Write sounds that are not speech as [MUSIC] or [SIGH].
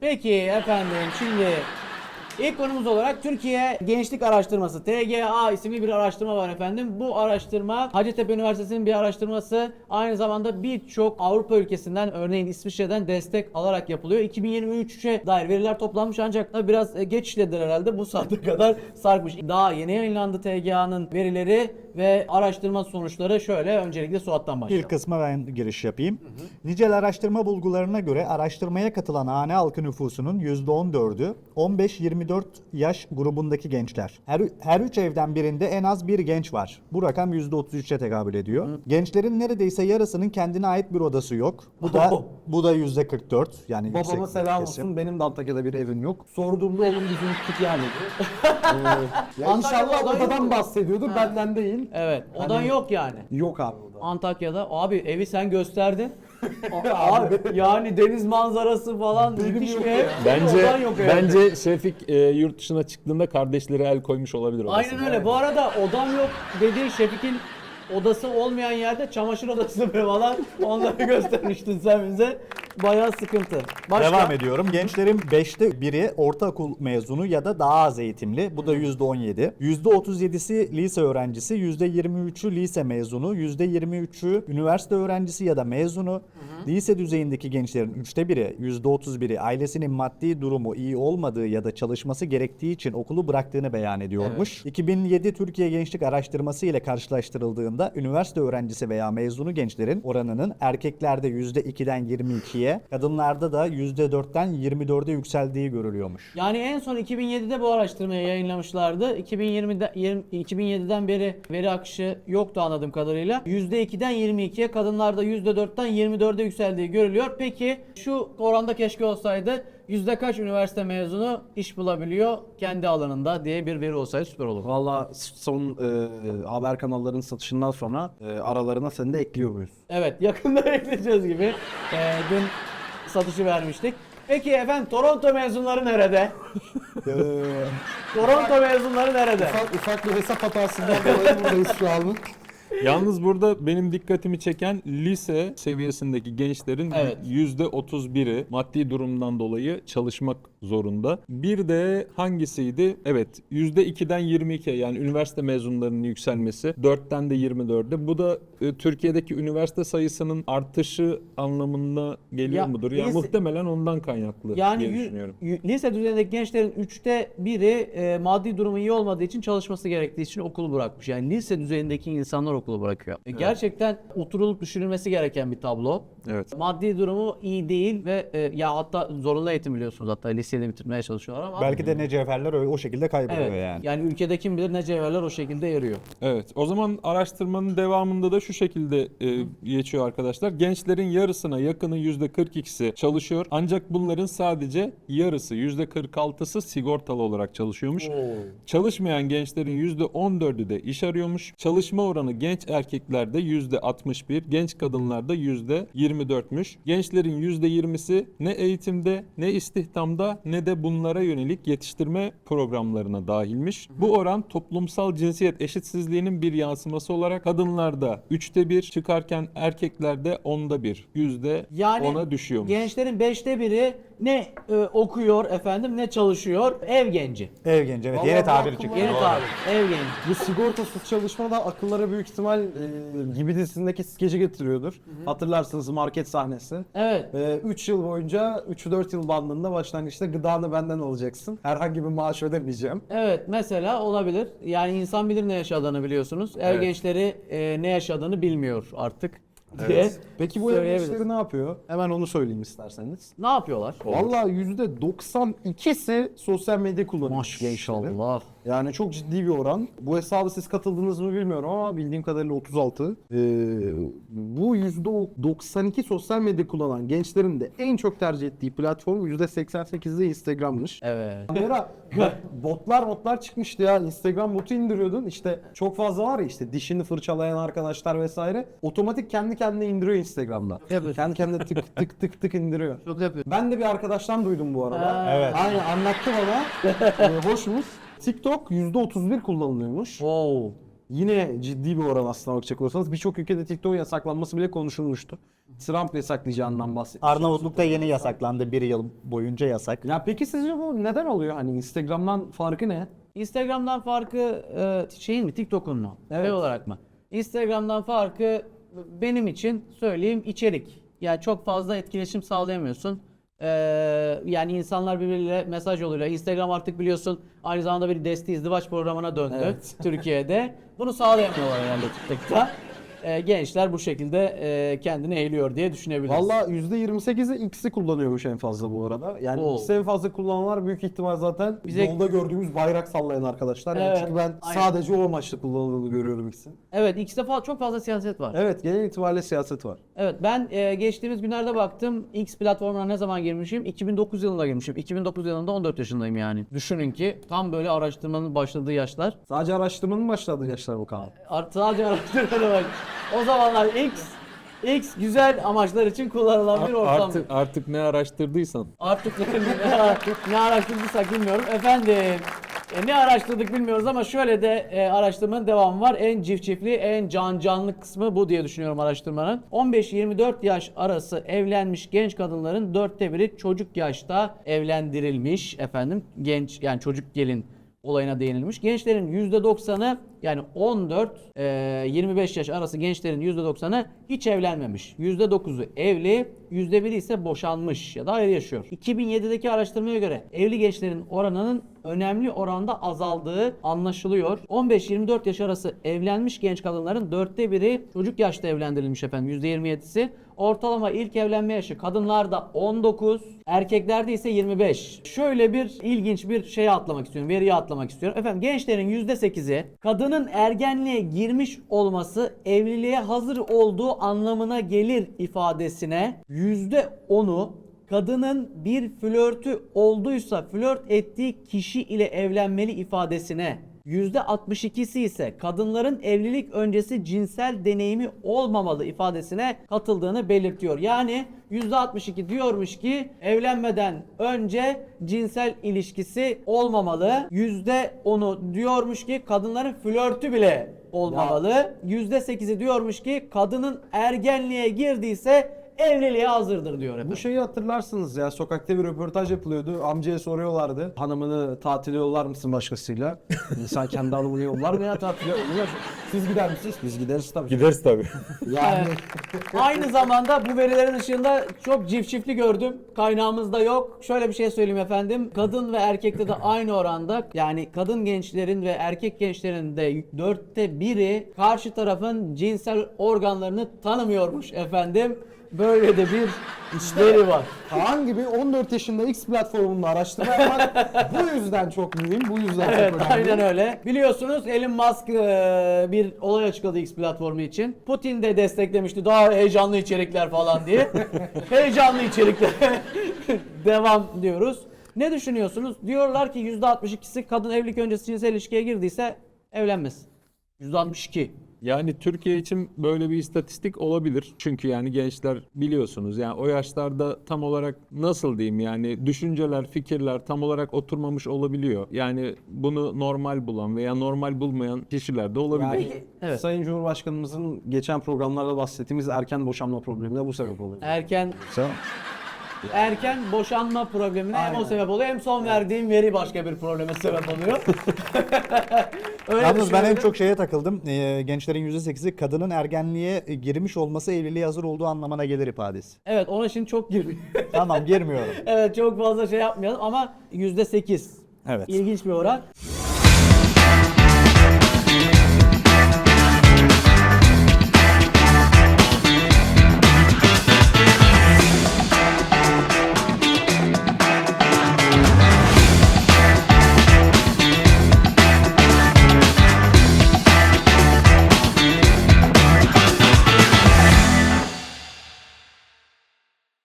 Peki efendim şimdi ilk konumuz olarak Türkiye Gençlik Araştırması TGA isimli bir araştırma var efendim. Bu araştırma Hacettepe Üniversitesi'nin bir araştırması. Aynı zamanda birçok Avrupa ülkesinden örneğin İsviçre'den destek alarak yapılıyor. 2023'e dair veriler toplanmış ancak biraz e, geç işlediler herhalde bu saate [LAUGHS] kadar sarkmış. Daha yeni yayınlandı TGA'nın verileri ve araştırma sonuçları şöyle öncelikle Suat'tan başlayalım. İlk kısma ben giriş yapayım. Nicel araştırma bulgularına göre araştırmaya katılan hane halkı nüfusunun %14'ü 15-24 yaş grubundaki gençler. Her, her üç evden birinde en az bir genç var. Bu rakam %33'e tekabül ediyor. Gençlerin neredeyse yarısının kendine ait bir odası yok. Bu da bu da %44 yani Babama selam kesim. olsun. Benim de Antakya'da bir evim yok. Sorduğumda oğlum bizim küçük yani. ee, ya inşallah odadan yok. bahsediyordur. Benden değil. Evet. Odan Hani- yok yani. Yok abi oda. Antakya'da abi evi sen gösterdin. [LAUGHS] abi yani deniz manzarası falan müthiş bir ev. Bence Odan yok evde. bence Şefik e, yurt dışına çıktığında kardeşleri el koymuş olabilir odasına. Aynen öyle. Bu arada odam yok dediği Şefik'in odası olmayan yerde çamaşır odası ve falan onları [LAUGHS] göstermiştin sen bize. Bayağı sıkıntı. Başka? Devam ediyorum. Gençlerin 5'te biri ortaokul mezunu ya da daha az eğitimli. Bu da %17. %37'si lise öğrencisi, %23'ü lise mezunu, %23'ü üniversite öğrencisi ya da mezunu. Lise düzeyindeki gençlerin 3'te biri, %31'i ailesinin maddi durumu iyi olmadığı ya da çalışması gerektiği için okulu bıraktığını beyan ediyormuş. 2007 Türkiye Gençlik Araştırması ile karşılaştırıldığında üniversite öğrencisi veya mezunu gençlerin oranının erkeklerde %2'den 22'ye, kadınlarda da %4'ten 24'e yükseldiği görülüyormuş. Yani en son 2007'de bu araştırmayı yayınlamışlardı. 2020'de, 20 2007'den beri veri akışı yoktu anladığım kadarıyla. %2'den 22'ye, kadınlarda %4'ten 24'e yükseldiği görülüyor. Peki şu oranda keşke olsaydı yüzde kaç üniversite mezunu iş bulabiliyor kendi alanında diye bir veri olsaydı süper olur. Valla son e, haber kanallarının satışından sonra e, aralarına seni de ekliyor muyuz? Evet yakında [LAUGHS] ekleyeceğiz gibi. Ee, dün satışı vermiştik. Peki efendim Toronto mezunları nerede? [LAUGHS] Toronto mezunları nerede? ufak, ufak bir hesap hatasından dolayı buradayız şu an. Yalnız burada benim dikkatimi çeken lise seviyesindeki gençlerin Evet. yüzde 31'i maddi durumdan dolayı çalışmak zorunda. Bir de hangisiydi? Evet %2'den 22'ye yani üniversite mezunlarının yükselmesi 4'ten de 24'e. Bu da e, Türkiye'deki üniversite sayısının artışı anlamında geliyor Ya, mudur? Ya lise- muhtemelen ondan kaynaklı Yani diye düşünüyorum. yü- lise düzeyindeki gençlerin üçte biri e, maddi durumu iyi olmadığı için çalışması gerektiği için okulu bırakmış. Yani lise düzeyindeki insanlar okulu bırakıyor. E, Gerçekten oturulup düşünülmesi gereken bir tablo. Evet. Maddi durumu iyi değil ve e, ya hatta zorunlu eğitim biliyorsunuz hatta liseyi de bitirmeye çalışıyorlar ama Belki de ne cevherler öyle o şekilde kayboluyor evet, yani. yani. ülkede kim bilir ne cevherler o şekilde yarıyor. Evet. O zaman araştırmanın devamında da şu şekilde e, geçiyor arkadaşlar. Gençlerin yarısına yakını %42'si çalışıyor. Ancak bunların sadece yarısı %46'sı sigortalı olarak çalışıyormuş. Çalışmayan gençlerin %14'ü de iş arıyormuş. Çalışma oranı genç erkeklerde %61, genç kadınlarda %24'müş. Gençlerin %20'si ne eğitimde, ne istihdamda, ne de bunlara yönelik yetiştirme programlarına dahilmiş. Bu oran toplumsal cinsiyet eşitsizliğinin bir yansıması olarak kadınlarda 3'te 1 çıkarken erkeklerde 10'da 1, yüzde Yani 10'a düşüyormuş. gençlerin beşte biri ne e, okuyor efendim ne çalışıyor ev genci. Ev genci evet Vallahi yeni tabiri aklıma- çıktı. Yeni tabir ev genci. Bu sigortasız çalışma da akıllara büyük ihtimal e, gibi dizisindeki skeci getiriyordur. Hatırlarsınız market sahnesi. Evet. 3 yıl boyunca 3-4 yıl bandında başlangıçta gıdanı benden alacaksın. Herhangi bir maaş ödemeyeceğim. Evet mesela olabilir. Yani insan bilir ne yaşadığını biliyorsunuz. Ev Evet. gençleri e, ne yaşadığını bilmiyor artık diye Peki bu ev gençleri ne yapıyor? Hemen onu söyleyeyim isterseniz. Ne yapıyorlar? Vallahi %92'si sosyal medya kullanıyor. Maşallah. Yani çok ciddi bir oran. Bu hesabı siz katıldınız mı bilmiyorum ama bildiğim kadarıyla 36. Ee, bu %92 sosyal medya kullanan gençlerin de en çok tercih ettiği platform %88'de Instagram'mış. Evet. Ara [LAUGHS] botlar botlar çıkmıştı ya. Instagram botu indiriyordun. İşte çok fazla var ya işte dişini fırçalayan arkadaşlar vesaire. Otomatik kendi kendine indiriyor Instagram'da. Yapıyor. Kendi kendine tık tık tık tık indiriyor. Çok yapıyor. Ben de bir arkadaştan duydum bu arada. Ha. Evet. Aynen anlattı bana. [LAUGHS] ee, hoşmuş. TikTok %31 kullanılıyormuş. Wow. Yine ciddi bir oran aslına bakacak olursanız. Birçok ülkede TikTok'un yasaklanması bile konuşulmuştu. Trump yasaklayacağından bahsetmiş. Arnavutluk'ta yeni yasaklandı bir yıl boyunca yasak. Ya peki sizce bu neden oluyor? Hani Instagram'dan farkı ne? Instagram'dan farkı e, şeyin mi TikTok'un mu? Evet. Şey olarak mı? Instagram'dan farkı benim için söyleyeyim içerik. Yani çok fazla etkileşim sağlayamıyorsun. Ee, yani insanlar birbiriyle mesaj yoluyla. Instagram artık biliyorsun aynı zamanda bir desti izdivaç programına döndü Evet. Türkiye'de. Bunu sağlayamıyorlar herhalde TikTok'ta. Ee, gençler bu şekilde e, kendini eğliyor diye düşünebiliriz. Valla %28'i X'i kullanıyormuş en fazla bu arada. Yani Oo. X'i en fazla kullananlar büyük ihtimal zaten Bize- yolda gördüğümüz bayrak sallayan arkadaşlar. Yani Evet, çünkü ben aynen. sadece o amaçla kullanıldığını görüyorum X'in. Evet X'te fa- çok fazla siyaset var. Evet genel itibariyle siyaset var. Evet ben e, geçtiğimiz günlerde baktım X platformuna ne zaman girmişim? 2009 yılında girmişim. 2009 yılında 14 yaşındayım yani. Düşünün ki tam böyle araştırmanın başladığı yaşlar. Sadece araştırmanın başladığı yaşlar bu kanal. Art- Sadece [LAUGHS] araştırmada bak. O zamanlar X X güzel amaçlar için kullanılan bir ortam. Artık artık ne araştırdıysan. Artık ne, ne, ne araştırdıysak bilmiyorum. Efendim e, ne araştırdık bilmiyoruz ama şöyle de e, araştırmanın devamı var. En cifcifli, en can canlı kısmı bu diye düşünüyorum araştırmanın. 15-24 yaş arası evlenmiş genç kadınların dörtte biri çocuk yaşta evlendirilmiş efendim. Genç yani çocuk gelin olayına değinilmiş. Gençlerin %90'ı yani 14 e, 25 yaş arası gençlerin %90'ı hiç evlenmemiş. %9'u evli, %1'i ise boşanmış ya da ayrı yaşıyor. 2007'deki araştırmaya göre evli gençlerin oranının önemli oranda azaldığı anlaşılıyor. 15-24 yaş arası evlenmiş genç kadınların dörtte biri çocuk yaşta evlendirilmiş efendim %27'si. Ortalama ilk evlenme yaşı kadınlarda 19, erkeklerde ise 25. Şöyle bir ilginç bir şeye atlamak istiyorum, veriye atlamak istiyorum. Efendim gençlerin %8'i kadının ergenliğe girmiş olması evliliğe hazır olduğu anlamına gelir ifadesine %10'u kadının bir flörtü olduysa flört ettiği kişi ile evlenmeli ifadesine %62'si ise kadınların evlilik öncesi cinsel deneyimi olmamalı ifadesine katıldığını belirtiyor. Yani %62 diyormuş ki evlenmeden önce cinsel ilişkisi olmamalı. %10'u diyormuş ki kadınların flörtü bile olmamalı. %8'i diyormuş ki kadının ergenliğe girdiyse evliliğe hazırdır diyor efendim. Bu şeyi hatırlarsınız ya sokakta bir röportaj yapılıyordu. Amcaya soruyorlardı. Hanımını tatile yollar mısın başkasıyla? [LAUGHS] İnsan kendi hanımını yollar mı ya tatile? Siz gider misiniz? Biz gideriz tabii. Gideriz tabii. [LAUGHS] Yani. Aynı zamanda bu verilerin ışığında çok çiftçifli gördüm. Kaynağımızda yok. Şöyle bir şey söyleyeyim efendim. Kadın ve erkekte de aynı oranda yani kadın gençlerin ve erkek gençlerin de dörtte biri karşı tarafın cinsel organlarını tanımıyormuş efendim. Böyle de bir veri var. Kaan gibi 14 yaşında X platformunda araştırma yapmak [LAUGHS] bu yüzden çok mühim. Bu yüzden Evet çok önemli. aynen öyle. Biliyorsunuz Elon Musk e, bir olay açıkladı X platformu için. Putin de desteklemişti daha heyecanlı içerikler falan diye. [LAUGHS] heyecanlı içerikler [LAUGHS] devam diyoruz. Ne düşünüyorsunuz? Diyorlar ki %62'si kadın evlilik öncesi cinsel ilişkiye girdiyse evlenmesin. %62. Yani Türkiye için böyle bir istatistik olabilir. Çünkü yani gençler biliyorsunuz yani o yaşlarda tam olarak nasıl diyeyim yani düşünceler, fikirler tam olarak oturmamış olabiliyor. Yani bunu normal bulan veya normal bulmayan kişiler de olabilir. Yani Evet. Sayın Cumhurbaşkanımızın geçen programlarda bahsettiğimiz erken boşanma problemi de bu sebep oluyor. Erken Sen- erken boşanma problemine hem o Aynen. sebep oluyor hem son verdiğim veri başka bir probleme sebep oluyor. [LAUGHS] Öyle Yalnız ben en çok şeye takıldım. Ee, gençlerin %8'i kadının ergenliğe girmiş olması evliliğe hazır olduğu anlamına gelir ifadesi. Evet ona şimdi çok girmiyor. [LAUGHS] tamam girmiyorum. evet çok fazla şey yapmayalım ama %8. Evet. İlginç bir oran.